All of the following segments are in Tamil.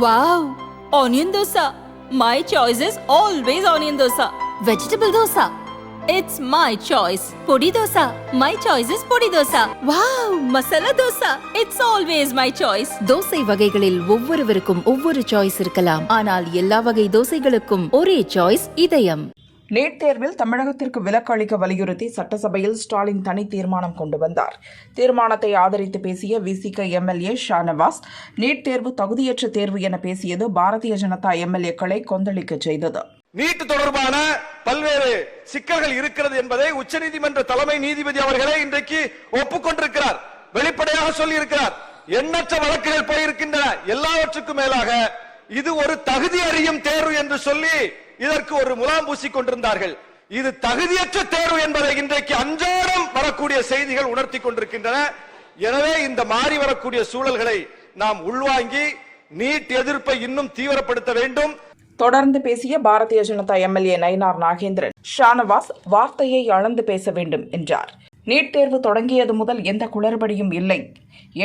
Wow! Onion dosa. My choice is always onion dosa. Vegetable dosa. It's my choice. Podi dosa. My choice is podi dosa. Wow! Masala dosa. It's always my choice. Dosa வகைகளில் ஒவ்வொருவருக்கும் ஒவ்வொரு சாய்ஸ் இருக்கலாம் ஆனால் எல்லா வகை தோசைகளுக்கும் ஒரே சாய்ஸ் இதயம் நீட் தேர்வில் தமிழகத்திற்கு விலக்கு அளிக்க வலியுறுத்தி சட்டசபையில் ஸ்டாலின் தனி தீர்மானம் கொண்டு வந்தார். தீர்மானத்தை ஆதரித்து பேசிய விசிக எம்எல்ஏ ஷானவாஸ் நீட் தேர்வு தகுதியற்ற தேர்வு என பேசியது பாரதிய ஜனதா எம்எல்ஏக்களை கொந்தளிக்க செய்தது. நீட் தொடர்பான பல்வேறு சிக்கல்கள் இருக்கிறது என்பதை உச்சநீதிமன்ற தலைமை நீதிபதி அவர்களே இன்றைக்கு ஒப்புக்கொண்டிருக்கிறார் வெளிப்படையாக சொல்லி இருக்கிறார் எண்ணற்ற வழக்குகள் போயிருக்கின்றன. எல்லாவற்றுக்கும் மேலாக இது ஒரு தகுதி அறியும் தேர்வு என்று சொல்லி இதற்கு ஒரு முலாம் பூசிக் கொண்டிருந்தார்கள். இது தகுதியற்ற தேர்வு என்பதை இன்றைக்கு அன்றாடம் வரக்கூடிய செய்திகள் உணர்த்தி கொண்டிருக்கின்றன. எனவே இந்த மாறி வரக்கூடிய சூழல்களை நாம் உள்வாங்கி நீட் எதிர்ப்பை இன்னும் தீவிரப்படுத்த வேண்டும். தொடர்ந்து பேசிய பாரதிய ஜனதா எம்எல்ஏ நயினார் நாகேந்திரன் ஷானவாஸ் வார்த்தையை அளந்து பேச வேண்டும் என்றார். நீட் தேர்வு தொடங்கியது முதல் எந்த குளறுபடியும் இல்லை.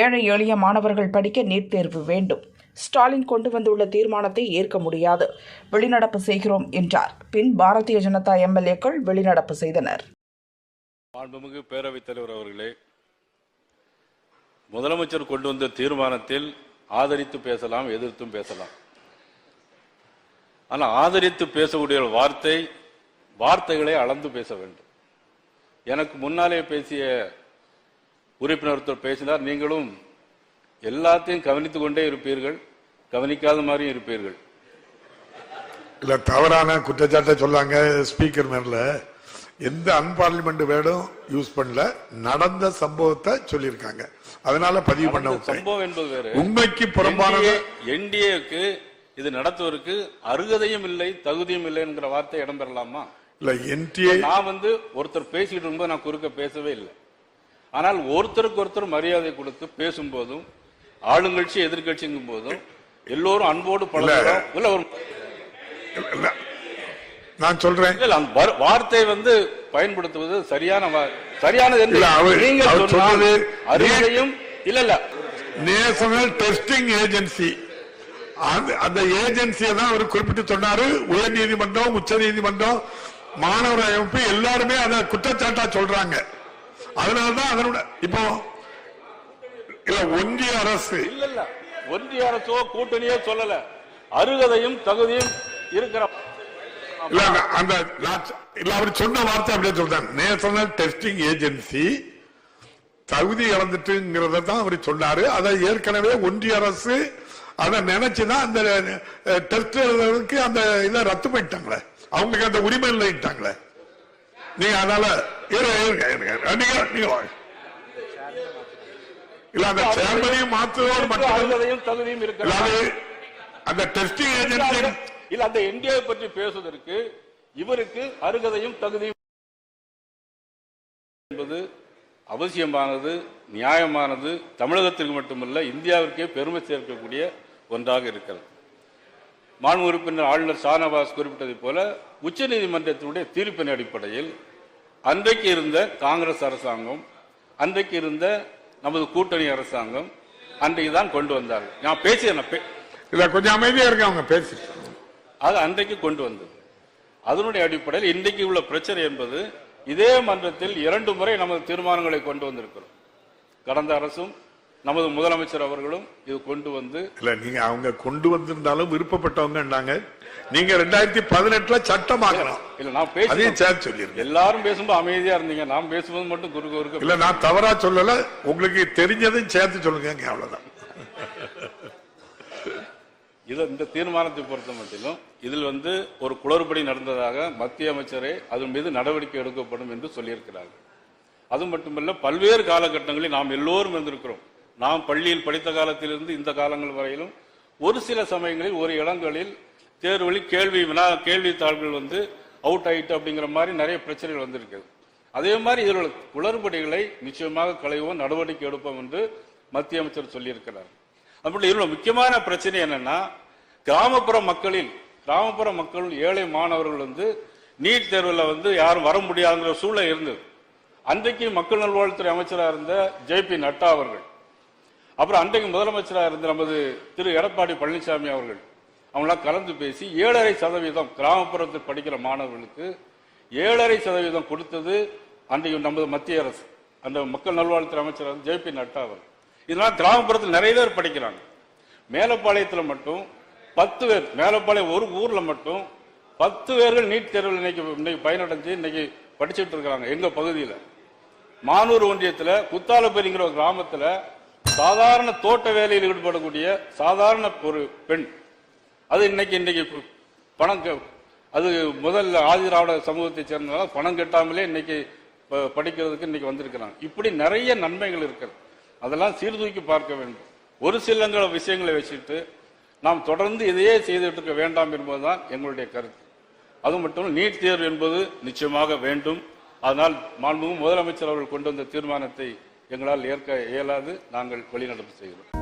ஏழை எளிய மாணவர்கள் படிக்க நீட் தேர்வு வேண்டும். ஸ்டாலின் கொண்டு வந்துள்ள தீர்மானத்தை ஏற்க முடியாது. வெளிநடப்பு செய்கிறோம் என்றார். பின் பாரதிய ஜனதா எம்எல்ஏக்கள் வெளிநடப்பு செய்தனர். மாண்புமிகு பேரவைத் தலைவர் அவர்களே முதலமைச்சர் கொண்டு வந்த தீர்மானத்தில் ஆதரித்து பேசலாம் எதிர்த்தும் பேசலாம். ஆனால் ஆதரித்து பேசக்கூடிய வார்த்தை வார்த்தைகளை அளந்து பேச வேண்டும். எனக்கு முன்னாலே பேசிய உறுப்பினர் பேசினார் நீங்களும் எல்லாத்தையும் கவனித்துக் கொண்டே இருப்பீர்கள். கவனிக்காத மாதிரியும் இருப்பீர்கள். இல்ல தவறான குற்றச்சாட்டை சொல்லாங்க ஸ்பீக்கர் மேல. எந்த அன்பார்லிமெண்ட் வேர்டும் யூஸ் பண்ணல. நடந்த சம்பவத்தை சொல்லியிருக்காங்க. அதனால பதிவு பண்ண. சம்பவம் என்பது வேறு. உண்மைக்கு புறம்பானது என்டிஏக்கு இது நடத்துவதற்கு அருகதையும் இல்லை தகுதியும் இல்லை என்கிற வார்த்தை இடம்பெறலாமா? இல்ல என்டிஏ நான் வந்து ஒருத்தர் பேசிக்கிட்டு இருக்கும்போது நான் குறுக்க பேசவே இல்லை. ஆனால் ஒருத்தருக்கு ஒருத்தர் மரியாதை கொடுத்து பேசும்போதும் ஆளுங்கட்சி எதிர்கட்சிங்கும் போதும் எல்லோரும் அன்போடு பழகிறோம். இல்ல. ஒரு நான் சொல்றேன். இல்ல அந்த வார்த்தை வந்து பயன்படுத்துவது சரியான சரியானது சொன்னால் சொன்னது அருகதையும் இல்ல இல்ல. National testing agency. அந்த ஏஜென்சியை தான் அவர் குறிப்பிட்டு சொன்னாரு. உயர் நீதிமன்றம் உச்ச நீதிமன்றம் மாணவர் அமைப்பு எல்லாருமே அதை குற்றச்சாட்டா சொல்றாங்க. அதனாலதான் அதனோட இப்போ இல்ல ஒன்றிய அரசு. இல்ல இல்ல ஒன்றிய அரசோ கூட்டணியோ சொல்லல. அருகதையும் தகுதியும் இருக்கிற இல்ல அந்த- இல்ல அவர் சொன்ன வார்த்தை அப்படியே சொல்றாங்க நேஷனல் டெஸ்டிங் ஏஜென்சி தகுதி இழந்துட்டுங்கிறத தான் அவர் சொன்னாரு. அதை ஏற்கனவே ஒன்றிய அரசு அதை நினைச்சுதான் அந்த டெஸ்ட் எழுதுறதுக்கு அந்த இதை ரத்து பண்ணிட்டாங்களே. அவங்களுக்கு அந்த உரிமை இல்லைட்டாங்களே நீங்க அதனால இருங்க, இருங்க. நீங்க நீங்க. இல்ல அந்த சேர்மனையும் மாற்றுவதோடு மட்டும் தகுதியும் இருக்கிற இல்லாது அந்த டெஸ்டிங் ஏஜென்சி இல்ல அந்த என்டிஏ பற்றி பேசுவதற்கு இவருக்கு அருகதையும் தகுதியும் என்பது அவசியமானது நியாயமானது தமிழகத்திற்கு மட்டுமல்ல இந்தியாவிற்கே பெருமை சேர்க்கக்கூடிய ஒன்றாக இருக்கிறது. மாண்பு உறுப்பினர் ஆளுநர் ஷானவாஸ் குறிப்பிட்டதைப் போல உச்சநீதிமன்றத்தினுடைய தீர்ப்பின் அடிப்படையில் அன்றைக்கு இருந்த காங்கிரஸ் அரசாங்கம் அன்றைக்கு இருந்த நமது கூட்டணி அரசாங்கம் அன்றைக்கு தான் கொண்டு வந்தார்கள். நான் பேசியேன் இல்ல கொஞ்சம் அமைதியா இருக்க அவங்க பேசி. அது அன்றைக்கு கொண்டு வந்தது. அதனுடைய அடிப்படையில் இன்றைக்கு உள்ள பிரச்சனை என்பது இதே மன்றத்தில் இரண்டு முறை நமது தீர்மானங்களை கொண்டு வந்திருக்கிறோம். கடந்த அரசும் நமது முதலமைச்சர் அவர்களும் இது கொண்டு வந்து இல்ல நீங்க அவங்க கொண்டு வந்திருந்தாலும் விருப்பப்பட்டவங்கன்னாங்க. நீங்க ரெண்டாயிரத்தி பதினெட்டுல சட்டமாக்கணும் இல்ல நான் அதையும் பேசி சேர்த்து சொல்லிருங்க. எல்லாரும் பேசும்போது அமைதியா இருந்தீங்க. நான் பேசும்போது மட்டும் குறுக்க குறுக்க இல்ல நான் தவறா சொல்லல. உங்களுக்கு தெரிஞ்சதையும் சேர்த்து சொல்லுங்க அவ்வளவுதான். இது இந்த தீர்மானத்தை பொறுத்த மட்டிலும் இதில் வந்து ஒரு குளறுபடி நடந்ததாக மத்திய அமைச்சரே அதன் மீது நடவடிக்கை எடுக்கப்படும் என்று சொல்லியிருக்கிறார்கள். அது மட்டுமல்ல பல்வேறு காலகட்டங்களில் நாம் எல்லோரும் இருந்திருக்கிறோம் நாம் பள்ளியில் படித்த காலத்திலிருந்து இந்த காலங்கள் வரையிலும் ஒரு சில சமயங்களில் ஒரு இடங்களில் தேர்வுகளில் கேள்வி வினா கேள்வித்தாள்கள் வந்து அவுட் ஆயிட்டு அப்படிங்கிற மாதிரி நிறைய பிரச்சனைகள் வந்திருக்கிறது அதே மாதிரி இதில் உள்ள குளறுபடிகளை நிச்சயமாக களைவோம் நடவடிக்கை எடுப்போம் என்று மத்திய அமைச்சர் சொல்லியிருக்கிறார். அப்படி இதில் முக்கியமான பிரச்சனை என்னன்னா கிராமப்புற மக்களில் கிராமப்புற மக்கள் ஏழை மாணவர்கள் வந்து நீட் தேர்வில் வந்து யாரும் வர முடியாதுங்கிற சூழல் இருந்தது. அன்றைக்கு மக்கள் நல்வாழ்வுத்துறை அமைச்சராக இருந்த ஜே பி நட்டா அவர்கள் அப்புறம் அன்றைக்கு முதலமைச்சராக இருந்த நமது திரு எடப்பாடி பழனிசாமி அவர்கள் அவங்களாம் கலந்து பேசி ஏழரை சதவீதம் கிராமப்புறத்தில் படிக்கிற மாணவர்களுக்கு ஏழரை சதவீதம் கொடுத்தது அன்றைக்கு நமது மத்திய அரசு. அந்த மக்கள் நல்வாழ்வுத்துறை அமைச்சர் ஜே பி நட்டா அவர். இதனால் கிராமப்புறத்தில் நிறைய பேர் படிக்கிறாங்க. மேலப்பாளையத்தில் மட்டும் பத்து பேர் மேலப்பாளையம் ஒரு ஊரில் மட்டும் பத்து பேர்கள் நீட் தேர்வில் இன்னைக்கு இன்னைக்கு பயனடைஞ்சு இன்னைக்கு படிச்சுட்டு இருக்கிறாங்க எங்கள் பகுதியில். மானூர் ஒன்றியத்தில் குத்தாலப்பேரிங்கிற ஒரு கிராமத்தில் சாதாரண தோட்ட வேலையில் ஈடுபடக்கூடிய சாதாரண ஒரு பெண். அது இன்னைக்கு இன்னைக்கு பணம் அது முதல்ல ஆதிராவிட சமூகத்தை சேர்ந்ததால பணம் கட்டாமலே இன்னைக்கு ப- படிக்கிறதுக்கு இன்னைக்கு வந்திருக்கிறாங்க. இப்படி நிறைய நன்மைகள் இருக்கிறது அதெல்லாம் சீர்தூக்கி பார்க்க வேண்டும். ஒரு சில விஷயங்களை வச்சுட்டு நாம் தொடர்ந்து இதையே செய்துட்டு இருக்க வேண்டாம் என்பதுதான் எங்களுடைய கருத்து. அது மட்டும் நீட் தேர்வு என்பது நிச்சயமாக வேண்டும். அதனால் மாண்புமிகு முதலமைச்சர் அவர்கள் கொண்டு வந்த தீர்மானத்தை எங்களால் ஏற்க இயலாது. நாங்கள் வெளிநடப்பு செய்கிறோம்.